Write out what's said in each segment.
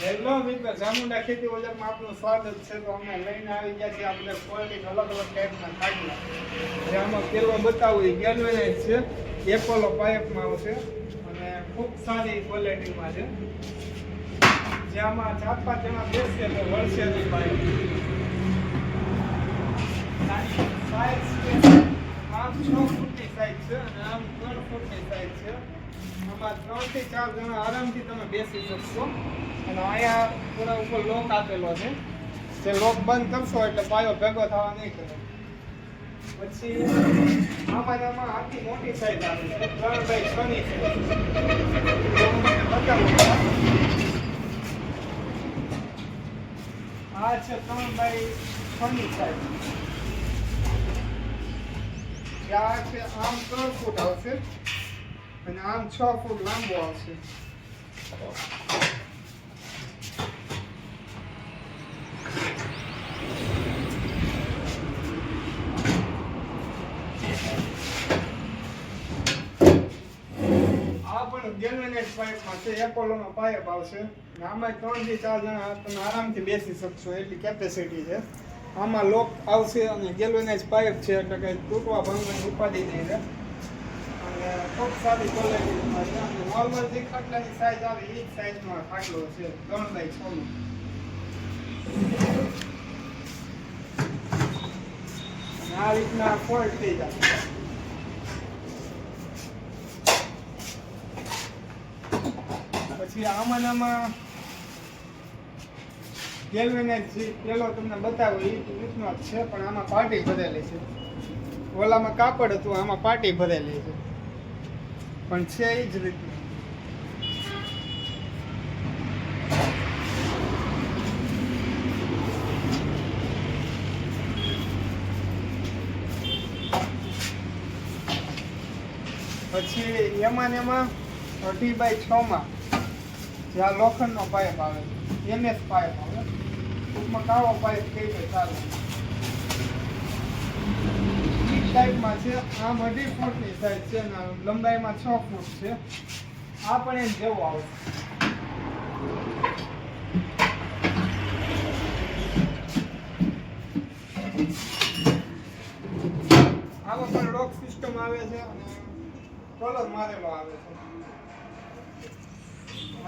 Hello મિત્ર, ચામુંડા ખેતી ઓજારમાં આપનું સ્વાગત છે. તો અમે લઈને આવી ગયા છીએ આપણે ક્વોલિટી અલગ અલગ ટાઈપના ખાટલા. જે આમાં પેલો બતાવું, એ ગેલવેનાઇઝ છે એપોલો પાઇપમાં આવશે. અને ખૂબ સારી ક્વોલિટીમાં છે. જે આમાં ચાર પાંચ જણા બેસશે તો વળશે નહીં પાઇપ સાઈઝ છે, આમ છ ફૂટની સાઈઝ છે અને આમ ત્રણ ફૂટની સાઈઝ છે. આમાં ત્રણ ચાર જણા આરામથી તમે બેસી શકશો. અને અહીંયા પૂરા ઉપર લોક આપેલો છે. જે લોક બંધ કરશો એટલે પાયો ભેગો થવા નહીં કરે. પછી આમાં આખી મોટી સાઈઝ આવે છે. ત્રણ બાય છ ની આ છે ત્રણ બાય છ ની સાઈઝ આ છે આમ ત્રણ ફૂટ આવશે. અને આમ છ ફૂટ લાંબો આવશે ગેલ્વેનાઇઝ પાઇપમાં છે એપોલોનો પાઇપ આવશે આમાં ત્રણથી ચાર જણા તમે આરામથી બેસી શકશો એટલી કેપેસિટી છે આમાં લોક આવશે અને ગેલ્વેનાઇઝ પાઇપ છે એટલે કે તૂટવા ભાંગવાની ઉપાધિ નહીં અને ખૂબ સારી ક્વોલિટીમાં છે નોર્મલ સાઈઝ આવે એ જ સાઈઝમાં ખાટલો છે ત્રણ બાય છ આ રીતના ફોલ્ડ થઈ જાય પછી આમાં આમાં પેલો તમને બતાવો એ રીતનો છે, પણ આમાં પાટી ભરેલી છે. ઓલામાં કાપડ હતું, આમાં પાટી ભરેલી છે. પણ છે એ જ રીતનું પછી એમાં ને એમાં અઢી બાય છ માં જે આ લોખંડનો પાઇપ આવે એમએસ પાઇપ આવે. ટૂંકમાં કાળો પાઇપ કહી દે ચાલે. ટાઈપમાં છે આમ અઢી ફૂટની સાઈઝ છે અને લંબાઈમાં છ ફૂટ છે. આ પણ એમ જેવું આવશે આમાં પણ લોક સિસ્ટમ આવે છે અને કલર મારેલો આવે છે.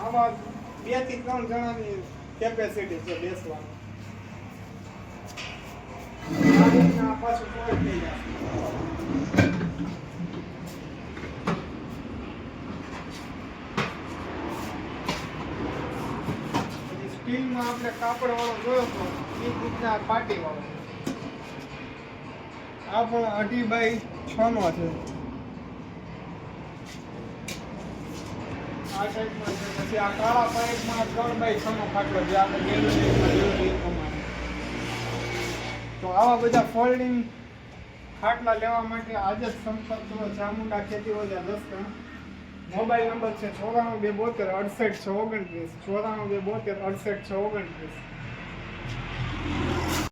આમાં બેથી ત્રણ જણાની કેપેસિટી છે બેસવાની. પાછું ફોલ્ડ થઈ જશે સ્ટીલમાં આપણે કાપડ વાળો જોયો તો એ રીતના પાટી વાળો આ પણ અઢી બાય છ નો છે આ ટાઈપમાં પછી આ કાળા પાઇપમાં ત્રણ બાય છ. નો ફાટલો જે આપણે તો આવા બધા ફોલ્ડિંગ ખાટલા લેવા માટે આજે જ સંપર્ક કરો ચામુંડા ખેતી ઓજા દસકા મોબાઈલ નંબર છે ચોરાણું બે બોતેર અડસઠ છ ઓગણત્રીસ, ચોરાણું બે બોતેર અડસઠ છ ઓગણત્રીસ.